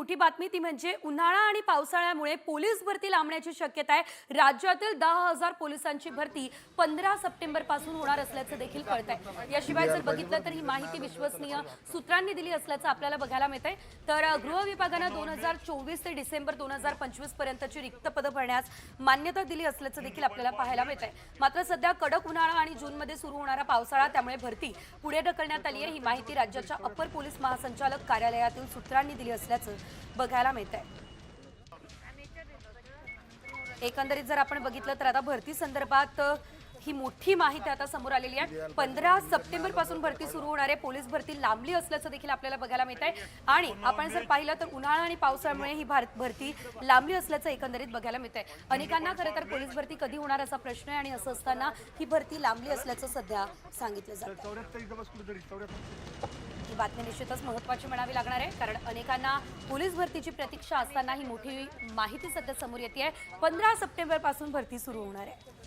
मोठी बातमी ती म्हणजे उन्हाळा आणि पावसाळ्यामुळे पोलीस भरती लांबण्याची शक्यता आहे. राज्यातील दहा हजार पोलिसांची भरती पंधरा सप्टेंबरपासून होणार असल्याचं देखील कळत आहे याशिवाय जर बघितलं तर ही माहिती विश्वसनीय सूत्रांनी दिली असल्याचं आपल्याला बघायला मिळत आहे तर गृह विभागानं दोन हजार चोवीस ते डिसेंबर दोन हजार पंचवीस पर्यंतची रिक्त पदं भरण्यास मान्यता दिली असल्याचं देखील आपल्याला पाहायला मिळत आहे मात्र सध्या कडक उन्हाळा आणि जूनमध्ये सुरू होणारा पावसाळा त्यामुळे भरती पुढे ढकलण्यात आली आहे. ही माहिती राज्याच्या अपर पोलीस महासंचालक कार्यालयातील सूत्रांनी दिली असल्याचं बघायला मिळत आहे एकंदरीत जर आपण बघितलं तर आता भरती संदर्भात ही मोठी माहिती आता समोर आलेली आहे. पंधरा सप्टेंबरपासून भरती सुरू होणार आहे. पोलीस भरती लांबली असल्याचं देखील आपल्याला बघायला मिळत आहे आणि आपण जर पाहिलं तर उन्हाळा आणि पावसाळ्यामुळे ही भारत भरती लांबली असल्याचं एकंदरीत बघायला मिळत आहे अनेकांना खरं तर पोलीस भरती कधी होणार असा प्रश्न आहे आणि असं असताना ही भरती लांबली असल्याचं सध्या सांगितलं जातं बातमी निश्चितच महत्वाची म्हणावी लागणार आहे. कारण अनेकांना पोलीस भरतीची प्रतीक्षा असताना ही मोठी माहिती सध्या समोर येते आहे. पंधरा सप्टेंबरपासून भरती सुरू होणार आहे.